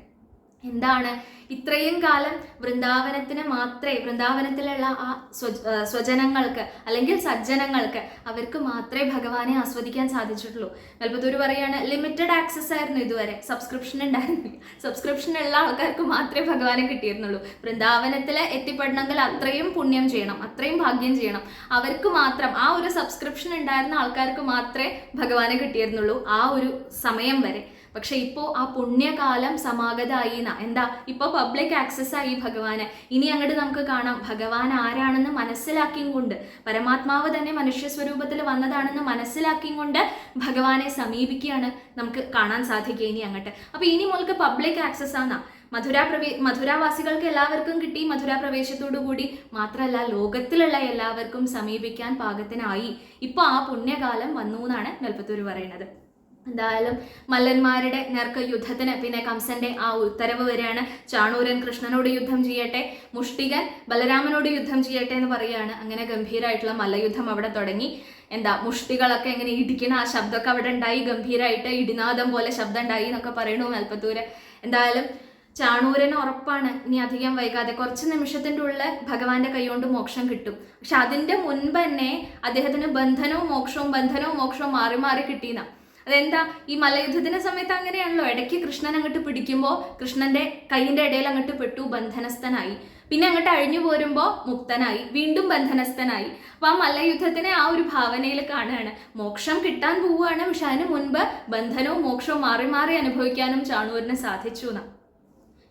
എന്താണ്? ഇത്രയും കാലം വൃന്ദാവനത്തിന് മാത്രമേ വൃന്ദാവനത്തിലുള്ള ആ സ്വ സ്വജനങ്ങൾക്ക് അല്ലെങ്കിൽ സജ്ജനങ്ങൾക്ക് അവർക്ക് മാത്രമേ ഭഗവാനെ ആസ്വദിക്കാൻ സാധിച്ചിട്ടുള്ളൂ. കൽപ്പത്തൂർ പറയാണ് ലിമിറ്റഡ് ആക്സസ് ആയിരുന്നു ഇതുവരെ. സബ്സ്ക്രിപ്ഷൻ ഉണ്ടായിരുന്നില്ല. സബ്സ്ക്രിപ്ഷൻ ഉള്ള ആൾക്കാർക്ക് മാത്രമേ ഭഗവാനെ കിട്ടിയിരുന്നുള്ളൂ. വൃന്ദാവനത്തിൽ എത്തിപ്പെടണമെങ്കിൽ അത്രയും പുണ്യം ചെയ്യണം അത്രയും ഭാഗ്യം ചെയ്യണം. അവർക്ക് മാത്രം ആ ഒരു സബ്സ്ക്രിപ്ഷൻ ഉണ്ടായിരുന്ന ആൾക്കാർക്ക് മാത്രമേ ഭഗവാനെ കിട്ടിയിരുന്നുള്ളൂ ആ ഒരു സമയം വരെ. പക്ഷെ ഇപ്പോൾ ആ പുണ്യകാലം സമാഗതമായി എന്താ ഇപ്പോൾ പബ്ലിക് ആക്സസ് ആയി ഭഗവാന്. ഇനി അങ്ങോട്ട് നമുക്ക് കാണാം ഭഗവാൻ ആരാണെന്ന് മനസ്സിലാക്കിയും കൊണ്ട് പരമാത്മാവ് തന്നെ മനുഷ്യ സ്വരൂപത്തിൽ വന്നതാണെന്ന് മനസ്സിലാക്കിയും കൊണ്ട് ഭഗവാനെ സമീപിക്കുകയാണ് നമുക്ക് കാണാൻ സാധിക്കുക ഇനി അങ്ങോട്ട്. അപ്പോൾ ഇനി മുതൽക്ക് പബ്ലിക് ആക്സസ് ആണ് മധുര പ്രവേ മധുരാവാസികൾക്ക് എല്ലാവർക്കും കിട്ടി മധുര പ്രവേശത്തോടു കൂടി മാത്രമല്ല ലോകത്തിലുള്ള എല്ലാവർക്കും സമീപിക്കാൻ പാകത്തിനായി. ഇപ്പോൾ ആ പുണ്യകാലം വന്നു എന്നാണ് നെൽപ്പത്തൂർ പറയുന്നത്. എന്തായാലും മല്ലന്മാരുടെ നേർക്ക് യുദ്ധത്തിന് പിന്നെ കംസന്റെ ആ ഉത്തരവ് വരികയാണ് ചാണൂരൻ കൃഷ്ണനോട് യുദ്ധം ചെയ്യട്ടെ മുഷ്ടികൻ ബലരാമനോട് യുദ്ധം ചെയ്യട്ടെ എന്ന് പറയുകയാണ്. അങ്ങനെ ഗംഭീരമായിട്ടുള്ള മല്ലയുദ്ധം അവിടെ തുടങ്ങി. എന്താ മുഷ്ടികളൊക്കെ ഇങ്ങനെ ഇടിക്കണ ആ ശബ്ദമൊക്കെ അവിടെ ഉണ്ടായി. ഗംഭീരമായിട്ട് ഇടിനാദം പോലെ ശബ്ദം ഉണ്ടായി എന്നൊക്കെ പറയണു മൽപ്പത്തൂര് എന്തായാലും ചാണൂരന് ഉറപ്പാണ് ഇനി അധികം വൈകാതെ കുറച്ച് നിമിഷത്തിന്റെ ഉള്ളിൽ ഭഗവാന്റെ കൈകൊണ്ട് മോക്ഷം കിട്ടും. പക്ഷെ അതിന്റെ മുൻപ് തന്നെ അദ്ദേഹത്തിന് ബന്ധനവും മോക്ഷവും ബന്ധനവും മോക്ഷവും മാറി മാറി കിട്ടിയെന്നാ അതെന്താ? ഈ മലയുദ്ധത്തിന്റെ സമയത്ത് അങ്ങനെയാണല്ലോ. ഇടയ്ക്ക് കൃഷ്ണൻ അങ്ങോട്ട് പിടിക്കുമ്പോൾ കൃഷ്ണന്റെ കൈയിന്റെ ഇടയിൽ അങ്ങോട്ട് പെട്ടു ബന്ധനസ്ഥനായി. പിന്നെ അങ്ങോട്ട് അഴിഞ്ഞു പോരുമ്പോൾ മുക്തനായി വീണ്ടും ബന്ധനസ്ഥനായി. അപ്പൊ ആ മല്ലയുദ്ധത്തിനെ ആ ഒരു ഭാവനയിൽ കാണുകയാണ്. മോക്ഷം കിട്ടാൻ പോവുകയാണ് പക്ഷെ അതിന് മുൻപ് ബന്ധനവും മോക്ഷവും മാറി മാറി അനുഭവിക്കാനും ചാണൂരിന് സാധിച്ചു എന്നാ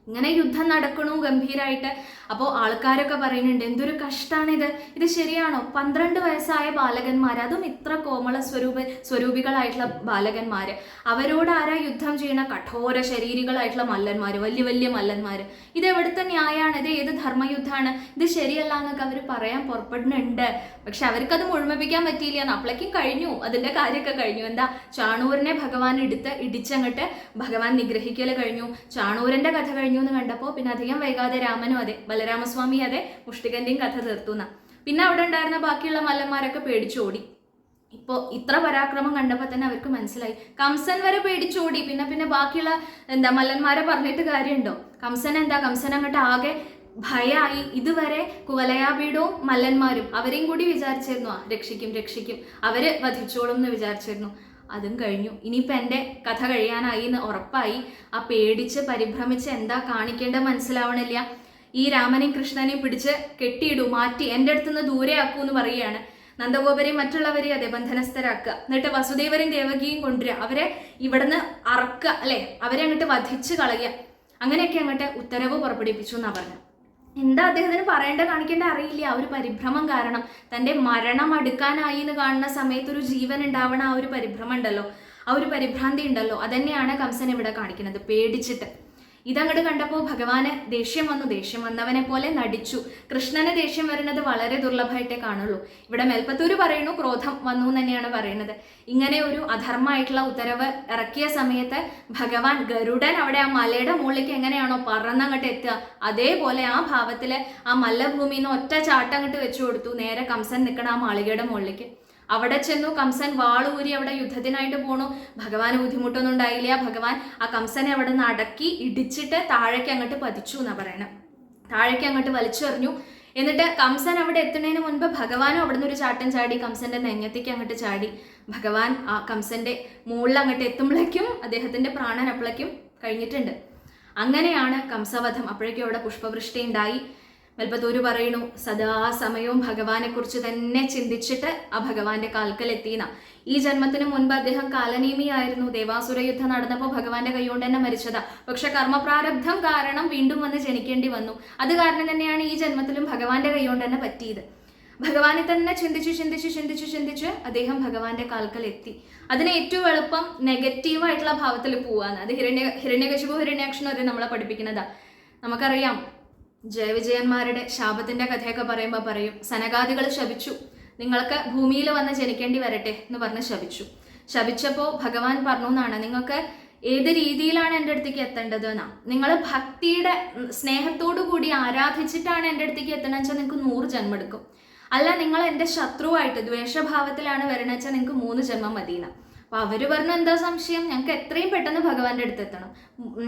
ഇങ്ങനെ യുദ്ധം നടക്കണു ഗംഭീരായിട്ട്. അപ്പോൾ ആൾക്കാരൊക്കെ പറയുന്നുണ്ട് എന്തൊരു കഷ്ടാണിത്. ഇത് ശരിയാണോ? പന്ത്രണ്ട് വയസ്സായ ബാലകന്മാർ അതും ഇത്ര കോമള സ്വരൂപ സ്വരൂപികളായിട്ടുള്ള ബാലകന്മാർ അവരോട് ആരാ യുദ്ധം ചെയ്യണ? കഠോര ശരീരികളായിട്ടുള്ള മല്ലന്മാർ വലിയ വലിയ മല്ലന്മാർ ഇത് എവിടുത്തെ ന്യായമാണ് ഇത് ഏത് ധർമ്മയുദ്ധമാണ് ഇത് ശരിയല്ല എന്നൊക്കെ അവർ പറയാൻ പുറപ്പെടുന്നുണ്ട്. പക്ഷെ അവർക്കത് മുഴുമിപ്പിക്കാൻ പറ്റിയില്ല. അപ്പോഴേക്കും കഴിഞ്ഞു. അതിന്റെ കാര്യമൊക്കെ കഴിഞ്ഞു. എന്താ? ചാണൂരിനെ ഭഗവാൻ എടുത്ത് ഇടിച്ചങ്ങട്ട് ഭഗവാൻ നിഗ്രഹിക്കൽ കഴിഞ്ഞു. ചാണൂരന്റെ കഥ കഴിഞ്ഞു. എന്ന് കണ്ടപ്പോൾ പിന്നെ അധികം വൈകാതെ രാമനും അതെ ബലരാമസ്വാമി അതെ മുഷ്ടികന്റെയും കഥ തീർത്തു എന്നാ. പിന്നെ അവിടെ ഉണ്ടായിരുന്ന ബാക്കിയുള്ള മല്ലന്മാരൊക്കെ പേടിച്ചോടി. ഇപ്പോൾ ഇത്ര പരാക്രമം കണ്ടപ്പോൾ തന്നെ അവർക്ക് മനസ്സിലായി. കംസൻ വരെ പേടിച്ചോടി. പിന്നെ പിന്നെ ബാക്കിയുള്ള എന്താ മല്ലന്മാരെ പറഞ്ഞിട്ട് കാര്യമുണ്ടോ? കംസൻ എന്താ? കംസൻ അങ്ങോട്ട് ആകെ ഭയായി. ഇതുവരെ കുവലയാപീഠവും മല്ലന്മാരും അവരെയും കൂടി വിചാരിച്ചിരുന്നു. രക്ഷിക്കും രക്ഷിക്കും. അവർ വധിച്ചോളും എന്ന് വിചാരിച്ചിരുന്നു. അതും കഴിഞ്ഞു. ഇനിയിപ്പോൾ എന്റെ കഥ കഴിയാനായി എന്ന് ഉറപ്പായി. ആ പേടിച്ച് പരിഭ്രമിച്ച് എന്താ കാണിക്കേണ്ടത് മനസ്സിലാവണില്ല. ഈ രാമനെയും കൃഷ്ണനെയും പിടിച്ച് കെട്ടിയിടൂ മാറ്റി എന്റെ അടുത്തുനിന്ന് ദൂരെ ആക്കൂ എന്ന് പറയുകയാണ്. നന്ദഗോപരെയും മറ്റുള്ളവരെയും അതെ ബന്ധനസ്ഥരാക്കുക. എന്നിട്ട് വസുദേവരെയും ദേവകിയും കൊണ്ടുവരിക. അവരെ ഇവിടുന്ന് അറക്കുക അല്ലെ? അവരെ അങ്ങോട്ട് വധിച്ച് കളയുക. അങ്ങനെയൊക്കെ അങ്ങോട്ട് ഉത്തരവ് പുറപ്പെടുവിപ്പിച്ചു എന്നാണ് പറഞ്ഞു എന്താ അദ്ദേഹത്തിന് പറയേണ്ട കാണിക്കേണ്ട അറിയില്ല. ആ ഒരു പരിഭ്രമം കാരണം. തന്റെ മരണം അടുക്കാനായി എന്ന് കാണുന്ന സമയത്ത് ഒരു ജീവൻ ഉണ്ടാവണ ആ ഒരു പരിഭ്രമം ഉണ്ടല്ലോ. ആ ഒരു പരിഭ്രാന്തി ഉണ്ടല്ലോ. അതന്നെയാണ് കംസൻ ഇവിടെ കാണിക്കുന്നത്. പേടിച്ചിട്ട്. ഇതങ്ങോട്ട് കണ്ടപ്പോൾ ഭഗവാന് ദേഷ്യം വന്നു ദേഷ്യം വന്നവനെ പോലെ നടിച്ചു. കൃഷ്ണന് ദേഷ്യം വരുന്നത് വളരെ ദുർലഭമായിട്ടേ കാണുള്ളൂ. ഇവിടെ മേൽപ്പത്തൂര് പറയുന്നു ക്രോധം വന്നു തന്നെയാണ് പറയുന്നത്. ഇങ്ങനെ ഒരു അധർമ്മമായിട്ടുള്ള ഉത്തരവ് ഇറക്കിയ സമയത്ത് ഭഗവാൻ ഗരുഡൻ അവിടെ ആ മലയുടെ മുകളിലേക്ക് എങ്ങനെയാണോ പറന്നങ്ങോട്ട് എത്തുക അതേപോലെ ആ ഭാവത്തിൽ ആ മല്ലഭൂമിയിൽ നിന്ന് ഒറ്റ ചാട്ടം അങ്ങോട്ട് വെച്ചു കൊടുത്തു. നേരെ കംസൻ നിൽക്കണ ആ മാളികയുടെ മുകളിലേക്ക്. അവിടെ ചെന്നു കംസൻ വാളൂരി അവിടെ യുദ്ധത്തിനായിട്ട് പോണു. ഭഗവാന് ബുദ്ധിമുട്ടൊന്നും ഉണ്ടായില്ല. ഭഗവാൻ ആ കംസനെ അവിടെ നിന്ന് അടക്കി ഇടിച്ചിട്ട് താഴേക്ക് അങ്ങോട്ട് പതിച്ചു എന്നാ പറയണം. താഴേക്ക് അങ്ങോട്ട് വലിച്ചെറിഞ്ഞു. എന്നിട്ട് കംസൻ അവിടെ എത്തുന്നതിന് മുൻപ് ഭഗവാനും അവിടെ നിന്ന് ഒരു ചാട്ടം ചാടി കംസന്റെ നെഞ്ഞത്തേക്ക് അങ്ങോട്ട് ചാടി. ഭഗവാൻ ആ കംസന്റെ മുകളിൽ അങ്ങോട്ട് എത്തുമ്പോഴേക്കും അദ്ദേഹത്തിന്റെ പ്രാണൻ അപ്പോഴേക്കും കഴിഞ്ഞിട്ടുണ്ട്. അങ്ങനെയാണ് കംസവധം. അപ്പോഴേക്കും അവിടെ പുഷ്പവൃഷ്ടി ഉണ്ടായി. മെൽപ്പത്തൂര് പറയുന്നു സദാസമയവും ഭഗവാനെ കുറിച്ച് തന്നെ ചിന്തിച്ചിട്ട് ആ ഭഗവാന്റെ കാൽക്കൽ എത്തിയെന്ന. ഈ ജന്മത്തിന് മുൻപ് അദ്ദേഹം കാലനീമിയായിരുന്നു. ദേവാസുര യുദ്ധം നടന്നപ്പോൾ ഭഗവാന്റെ കൈകൊണ്ട് തന്നെ മരിച്ചതാ. പക്ഷെ കർമ്മപ്രാരബ്ധം കാരണം വീണ്ടും വന്ന് ജനിക്കേണ്ടി വന്നു. അത് കാരണം തന്നെയാണ് ഈ ജന്മത്തിലും ഭഗവാന്റെ കൈകൊണ്ട് തന്നെ പറ്റിയത്. ഭഗവാനെ തന്നെ ചിന്തിച്ച് ചിന്തിച്ച് ചിന്തിച്ച് ചിന്തിച്ച് അദ്ദേഹം ഭഗവാന്റെ കാൽക്കൽ എത്തി. അതിന് ഏറ്റവും എളുപ്പം നെഗറ്റീവായിട്ടുള്ള ഭാവത്തിൽ പോവാന്ന്. അത് ഹിരണ്യ ഹിരണ്യകശിപു ഹിരണ്യാക്ഷൻ വരെ നമ്മളെ പഠിപ്പിക്കുന്നതാ. നമുക്കറിയാം ജയവിജയന്മാരുടെ ശാപത്തിന്റെ കഥയൊക്കെ പറയുമ്പോൾ പറയും സനകാദികൾ ശപിച്ചു. നിങ്ങൾക്ക് ഭൂമിയിൽ വന്ന് ജനിക്കേണ്ടി വരട്ടെ എന്ന് പറഞ്ഞ് ശപിച്ചു. ശപിച്ചപ്പോൾ ഭഗവാൻ പറഞ്ഞു എന്നാണ് നിങ്ങൾക്ക് ഏത് രീതിയിലാണ് എന്റെ അടുത്തേക്ക് എത്തേണ്ടത് എന്നാ? നിങ്ങൾ ഭക്തിയുടെ സ്നേഹത്തോടു കൂടി ആരാധിച്ചിട്ടാണ് എന്റെ അടുത്തേക്ക് എത്തണമെന്ന് വെച്ചാൽ നിങ്ങൾക്ക് നൂറ് ജന്മം എടുക്കും. അല്ല നിങ്ങൾ എന്റെ ശത്രുവായിട്ട് ദ്വേഷഭാവത്തിലാണ് വരണമെന്ന് വെച്ചാൽ നിങ്ങൾക്ക് മൂന്ന് ജന്മം മതിയെന്ന അപ്പൊ അവർ പറഞ്ഞ എന്താ സംശയം? ഞങ്ങൾക്ക് എത്രയും പെട്ടെന്ന് ഭഗവാന്റെ അടുത്ത് എത്തണം.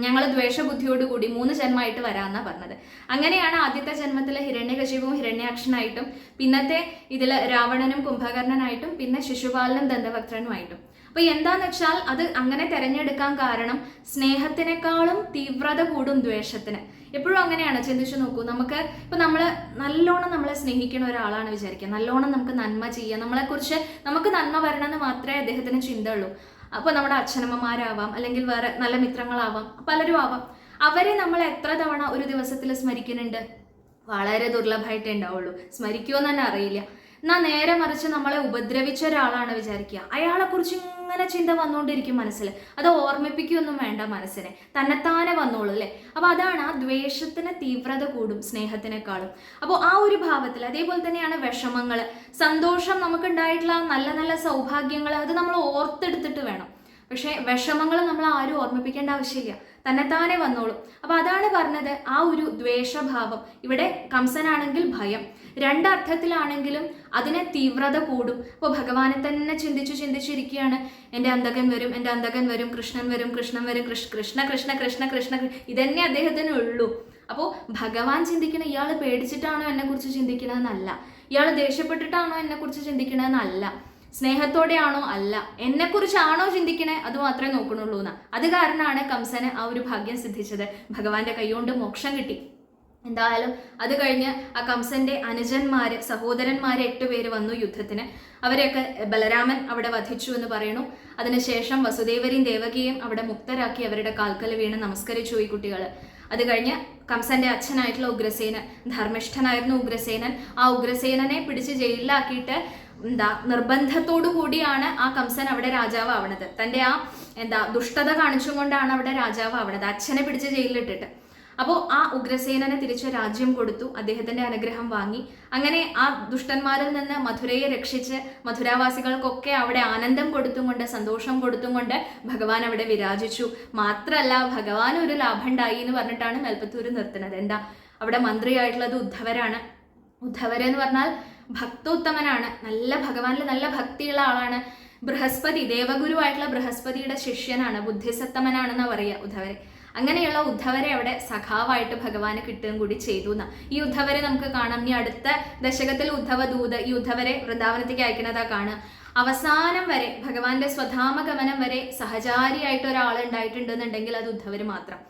ഞങ്ങൾ ദ്വേഷബുദ്ധിയോട് കൂടി മൂന്ന് ജന്മമായിട്ട് വരാമെന്നാ പറഞ്ഞത്. അങ്ങനെയാണ് ആദ്യത്തെ ജന്മത്തിലെ ഹിരണ്യകശിപവും ഹിരണ്യാക്ഷനായിട്ടും പിന്നത്തെ ഇതിൽ രാവണനും കുംഭകർണനായിട്ടും പിന്നെ ശിശുപാലനും ദന്തഭക്തനുമായിട്ടും. അപ്പൊ എന്താന്ന് വെച്ചാൽ അത് അങ്ങനെ തെരഞ്ഞെടുക്കാൻ കാരണം സ്നേഹത്തിനേക്കാളും തീവ്രത കൂടും ദ്വേഷത്തിന്. എപ്പോഴും അങ്ങനെയാണ് ചിന്തിച്ചു നോക്കൂ. നമുക്ക് ഇപ്പൊ നമ്മൾ നല്ലോണം നമ്മളെ സ്നേഹിക്കുന്ന ഒരാളാണ് വിചാരിക്കുക. നല്ലോണം നമുക്ക് നന്മ ചെയ്യാം. നമ്മളെക്കുറിച്ച് നമുക്ക് നന്മ വരണമെന്ന് മാത്രമേ അദ്ദേഹത്തിന് ചിന്തയുള്ളൂ. അപ്പൊ നമ്മുടെ അച്ഛനമ്മമാരാവാം അല്ലെങ്കിൽ വേറെ നല്ല മിത്രങ്ങളാവാം പലരും ആവാം. അവരെ നമ്മൾ എത്ര തവണ ഒരു ദിവസത്തിൽ സ്മരിക്കുന്നുണ്ട്? വളരെ ദുർലഭമായിട്ടേ ഉണ്ടാവുള്ളൂ. സ്മരിക്കുമോ എന്ന് തന്നെ അറിയില്ല. എന്നാ നേരെ മറിച്ച് നമ്മളെ ഉപദ്രവിച്ച ഒരാളാണ് വിചാരിക്കുക. അയാളെ ഇങ്ങനെ ചിന്ത വന്നുകൊണ്ടിരിക്കും മനസ്സിൽ. അത് ഓർമ്മിപ്പിക്കുകയൊന്നും വേണ്ട മനസ്സിനെ. തന്നെത്താനെ വന്നോളൂ അല്ലേ? അപ്പോൾ അതാണ് ആ ദ്വേഷത്തിന് തീവ്രത കൂടും സ്നേഹത്തിനേക്കാളും. അപ്പോൾ ആ ഒരു ഭാവത്തിൽ അതേപോലെ തന്നെയാണ് വിഷമങ്ങൾ. സന്തോഷം നമുക്ക് ഉണ്ടായിട്ടുള്ള നല്ല നല്ല സൗഭാഗ്യങ്ങൾ അത് നമ്മൾ ഓർത്തെടുത്തിട്ട് വേണം. പക്ഷേ വിഷമങ്ങൾ നമ്മൾ ആരും ഓർമ്മിപ്പിക്കേണ്ട ആവശ്യമില്ല. തന്നെത്താനെ വന്നോളും. അപ്പോൾ അതാണ് പറഞ്ഞത് ആ ഒരു ദ്വേഷഭാവം. ഇവിടെ കംസനാണെങ്കിൽ ഭയം. രണ്ടർത്ഥത്തിലാണെങ്കിലും അതിനെ തീവ്രത കൂടും. അപ്പോൾ ഭഗവാനെ തന്നെ ചിന്തിച്ചു ചിന്തിച്ചിരിക്കുകയാണ്. എന്റെ അന്തകൻ വരും എന്റെ അന്തകൻ വരും കൃഷ്ണൻ വരും കൃഷ്ണൻ വരും കൃഷ്ണ കൃഷ്ണ കൃഷ്ണ കൃഷ്ണ കൃഷ്ണ ഇതന്നെ അദ്ദേഹത്തിന് ഉള്ളൂ അപ്പോൾ ഭഗവാൻ ചിന്തിക്കണ ഇയാൾ പേടിച്ചിട്ടാണോ എന്നെ കുറിച്ച് ചിന്തിക്കണതെന്നല്ല. ഇയാൾ ദേഷ്യപ്പെട്ടിട്ടാണോ എന്നെ കുറിച്ച് ചിന്തിക്കണതെന്നല്ല. സ്നേഹത്തോടെയാണോ അല്ല. എന്നെ കുറിച്ചാണോ ചിന്തിക്കണേ അത് മാത്രമേ നോക്കണുള്ളൂ എന്നാ അത് കാരണമാണ് കംസന് ആ ഒരു ഭാഗ്യം സിദ്ധിച്ചത്. ഭഗവാന്റെ കൈകൊണ്ട് മോക്ഷം കിട്ടി. എന്തായാലും അത് കഴിഞ്ഞ് ആ കംസന്റെ അനുജന്മാര് സഹോദരന്മാര് എട്ടുപേര് വന്നു യുദ്ധത്തിന്. അവരെയൊക്കെ ബലരാമൻ അവിടെ വധിച്ചു എന്ന് പറയുന്നു. അതിനുശേഷം വസുദേവരെയും ദേവകിയും അവിടെ മുക്തരാക്കി അവരുടെ കാൽക്കൽ വീണ് നമസ്കരിച്ചു ഈ കുട്ടികൾ അത് കഴിഞ്ഞ് കംസന്റെ അച്ഛനായിട്ടുള്ള ഉഗ്രസേനൻ ധർമ്മിഷ്ഠനായിരുന്നു ഉഗ്രസേനൻ. ആ ഉഗ്രസേനനെ പിടിച്ച് ജയിലിലാക്കിയിട്ട് എന്താ നിർബന്ധത്തോടു കൂടിയാണ് ആ കംസൻ അവിടെ രാജാവ് ആവണത് തന്റെ ആ എന്താ ദുഷ്ടത കാണിച്ചുകൊണ്ടാണ് അവിടെ രാജാവ് ആവണത് അച്ഛനെ പിടിച്ച് ജയിലിലിട്ടിട്ട്. അപ്പോൾ ആ ഉഗ്രസേനനെ തിരിച്ച് രാജ്യം കൊടുത്തു അദ്ദേഹത്തിന്റെ അനുഗ്രഹം വാങ്ങി. അങ്ങനെ ആ ദുഷ്ടന്മാരിൽ നിന്ന് മധുരയെ രക്ഷിച്ച് മധുരാവാസികൾക്കൊക്കെ അവിടെ ആനന്ദം കൊടുത്തും കൊണ്ട് സന്തോഷം കൊടുത്തും കൊണ്ട് ഭഗവാൻ അവിടെ വിരാജിച്ചു. മാത്രല്ല ഭഗവാൻ ഒരു ലാഭം ഉണ്ടായി എന്ന് പറഞ്ഞിട്ടാണ് മേൽപ്പത്തൂർ നിർത്തുന്നത്. എന്താ? അവിടെ മന്ത്രിയായിട്ടുള്ളത് ഉദ്ധവരാണ്. ഉദ്ധവരെന്ന് പറഞ്ഞാൽ ഭക്തോത്തമനാണ്. നല്ല ഭഗവാനിൽ നല്ല ഭക്തിയുള്ള ആളാണ്. ബൃഹസ്പതി ദേവഗുരുവായിട്ടുള്ള ബൃഹസ്പതിയുടെ ശിഷ്യനാണ് ബുദ്ധിസത്തമനാണെന്നാ പറയുക ഉദ്ധവരെ. അങ്ങനെയുള്ള ഉദ്ധവരെ അവിടെ സഖാവായിട്ട് ഭഗവാന് കിട്ടുകയും കൂടി ചെയ്തു എന്ന് ഈ ഉദ്ധവരെ നമുക്ക് കാണാം. ഇനി അടുത്ത ദശകത്തിൽ ഉദ്ധവ ദൂത് ഈ ഉദ്ധവരെ വൃന്ദാവനത്തേക്ക് അയക്കുന്നതാ കാണുക. അവസാനം വരെ ഭഗവാന്റെ സ്വധാമഗമനം വരെ സഹചാരിയായിട്ട് ഒരാൾ ഉണ്ടായിട്ടുണ്ടെന്നുണ്ടെങ്കിൽ അത് ഉദ്ധവര് മാത്രം.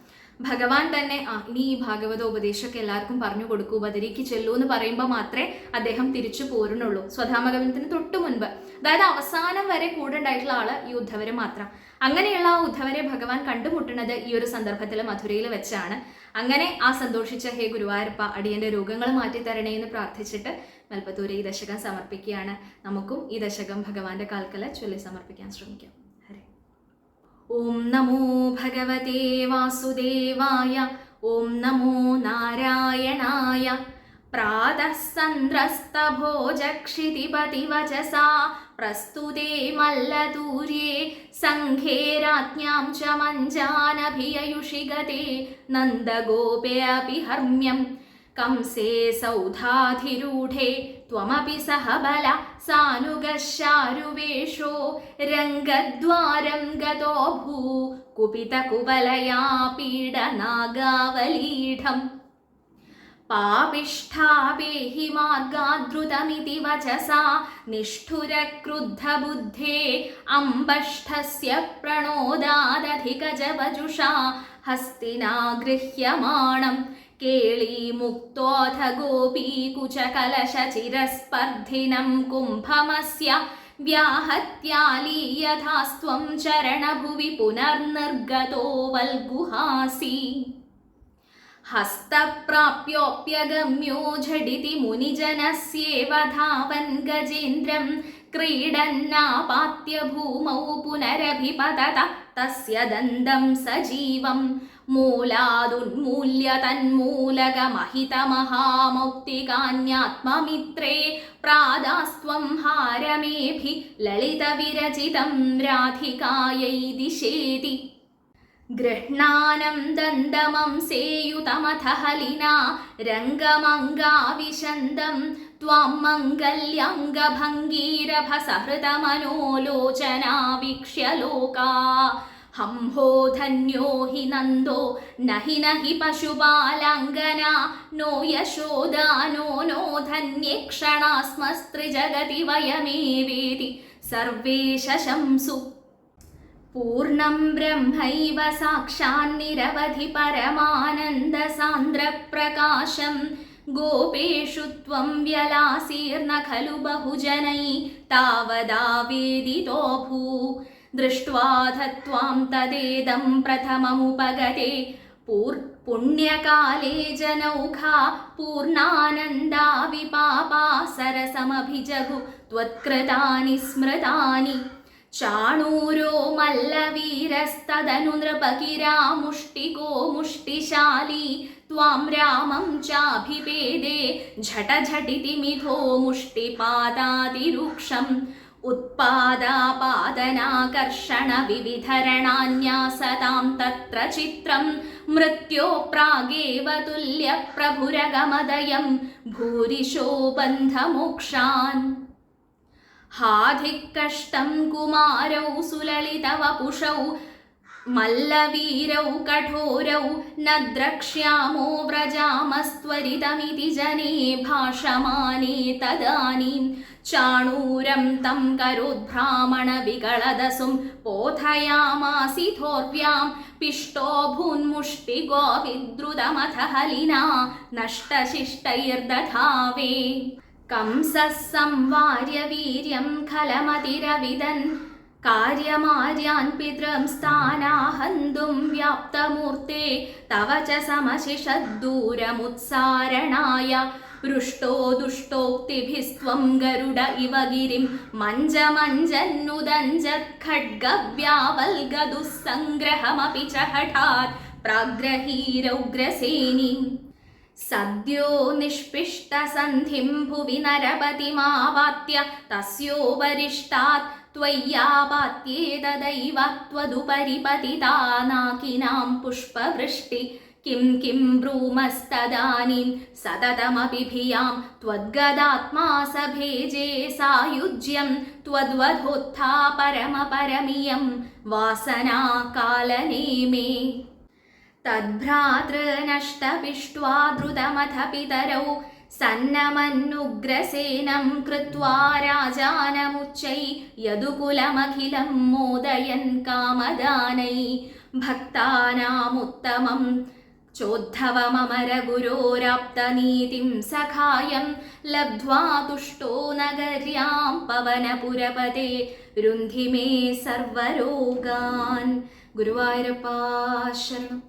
ഭഗവാൻ തന്നെ ആ ഇനി ഈ ഭാഗവത ഉപദേശമൊക്കെ എല്ലാവർക്കും പറഞ്ഞു കൊടുക്കൂ. ബദരിക്ക് ചെല്ലൂ എന്ന് പറയുമ്പോൾ മാത്രമേ അദ്ദേഹം തിരിച്ചു പോരുന്നുള്ളൂ. സ്വധാമഗമനത്തിന് തൊട്ടു മുൻപ്. അതായത് അവസാനം വരെ കൂടെ ഉണ്ടായിട്ടുള്ള ആൾ ഈ ഉദ്ധവര് മാത്രം. അങ്ങനെയുള്ള ഉദ്ധവരെ ഭഗവാൻ കണ്ടുമുട്ടുന്നത് ഈ ഒരു സന്ദർഭത്തിൽ മധുരയിൽ വെച്ചാണ്. അങ്ങനെ ആ സന്തോഷിച്ച ഹേ ഗുരുവായൂരപ്പ അടിയന്റെ രോഗങ്ങൾ മാറ്റി തരണേ എന്ന് പ്രാർത്ഥിച്ചിട്ട് മൽപ്പത്തൂര് ഈ ദശകം സമർപ്പിക്കുകയാണ്. നമുക്കും ഈ ദശകം ഭഗവാന്റെ കാൽക്കല ചൊല്ലി സമർപ്പിക്കാൻ ശ്രമിക്കാം. ഓം നമോ ഭഗവതേ വാസുദേവായ ഓം നമോ നാരായണായ പ്രാതഃ സന്ദ്രസ്തഭോജക്ഷിതിപതിവചസാ പ്രസ്തുതേ മല്ലദൂര്യേ സംഘേ രാജ്ഞാം ച മഞ്ജാനഭിയയുഷിഗതേ നന്ദഗോപേപി ഹർമ്മ്യം കംസേ സൗധാധിരൂഢേ त्वमपि सह बल सानुगशारुवेषो रङ्गद्वारं गतो भू कुपितकुबलया पीडनागावलीढम् पापिष्ठापेहि मार्गाद्रुतमिति वचसा निष्ठुरक्रुद्धबुद्धे अम्बष्ठस्य प्रणोदादधिकजवजुषा हस्तिना गृह्यमाणम् കേളി മുക്തോധ ഗോപീകുചകലശചിരസ്പർദ്ധിനം കുംഭമസ്യ വ്യാഹത്യാലീയഥാസ്ത്വം ചരണഭുവി ഹസ്തപ്രാപ്യോപ്യഗമ്യോ ജഡിതി മുനിജനസ്യേവ ധാവൻ ഗജേന്ദ്രം ക്രീഡന്നാപാത്യഭൂമൗ പുനരഭിപതത തസ്യ ദന്തം സജീവം മൂലാതുന്മൂല്യ തന്മൂലകമഹിതമഹാമൗക്തികാന്യാത്മമിത്രേ പ്രാദാസ്ത്വം ഹാരമേഭി ലളിതവിരചിതം രാധികായൈ ദിശേതി ललितविरचितं राधिकायै दिशेति गृह्णानं दन्दमं सेयुतमथ हलिना रङ्गमङ्गाविशन्दं त्वां मङ्गल्यङ्गभङ्गीरभसहृतमनोलोचना वीक्ष्य लोका हंहो धन्यो हि नन्दो न हि न हि पशुपालाङ्गना नो यशोदा नो नो धन्ये क्षणास्मस्त्रिजगति वयमेवेति सर्वे शशंसु पूर्णं ब्रह्मैव साक्षान्निरवधि परमानन्दसान्द्रप्रकाशं गोपेषु त्वं व्यलासीर्न खलु बहुजनै तावदावेदितोऽभू दृष्ट्वा धत्वां तदेदं प्रथममुपगते पूर् पुण्यकाले जनौघा पूर्णानन्दा विपापा सरसमभिजगु त्वत्कृतानि स्मृतानि चाणूरो मल्लवीरस्तदनु नृपगिरा मुष्टिको मुष्टिशाली त्वां रामं चाभिपेदे झटझटिति मिथो मुष्टिपादातिरुक्षम् उत्पादापादनाकर्षणविविधरणान्यासतां तत्र चित्रं मृत्यो प्रागेव तुल्यप्रभुरगमदयं भूरिशो बन्धमोक्षान् हाधिकष्टं कुमारौ सुललितवपुषौ मल्लवीरौ कठोरौ न द्रक्ष्यामो व्रजामस्त्वरितमिति जने भाषमाने तदानीं चाणूरं तं करोद्भ्रामणविकलदसुं पोथयामासिथोर्व्यां पिष्टो भून्मुष्टिगो विद्रुतमथ हलिना नष्टशिष्टैर्दधावे കംസസംവാര്യ വീര്യം ഖലമതിരവിതൻ കാര്യമാര്യാൻ പിതൃം സ്ഥാനാഹന്തും വ്യാപ്തമൂർത്തേ. തവ ച സമശിഷദ്ദൂരമുത്സാരണായ. പൃഷ്ടോ ദുഷ്ടോക്തിഭിസ്ത്വം ഗരുഡ ഇവ ഗിരിം. മഞ്ചമഞ്ചന്നുദഞ്ചത്ഖഡ്ഗവ്യാവൽഗദുസ്സംഗ്രഹമപി ച ഹഠാത്. പ്രാഗ്രഹീരൗഗ്രസേനീം प्राग्रहीरौग्रसेनीम् सद्यो निष्पिष्टसन्धिं भुवि नरपतिमावात्य तस्योपरिष्टात् त्वय्यापात्येतदैव त्वदुपरि पतितानाकिनां पुष्पवृष्टि किं किं ब्रूमस्तदानीं सततमपि भियां त्वद्गदात्मा सभेजे सायुज्यं त्वद्वधोत्था परमपरमियं वासनाकालनेमे तद्भ्रातृनष्टपिष्ट्वा धृतमथ पितरौ सन्नमन्नुग्रसेनं कृत्वा राजानमुच्चै यदुकुलमखिलं मोदयन् कामदानै भक्तानामुत्तमं चोद्धवमरगुरोराप्तनीतिं सखायं लब्ध्वा तुष्टो नगर्यां पवनपुरपदे रुन्धि मे सर्वरोगान् गुरुवायुरपाशरणम्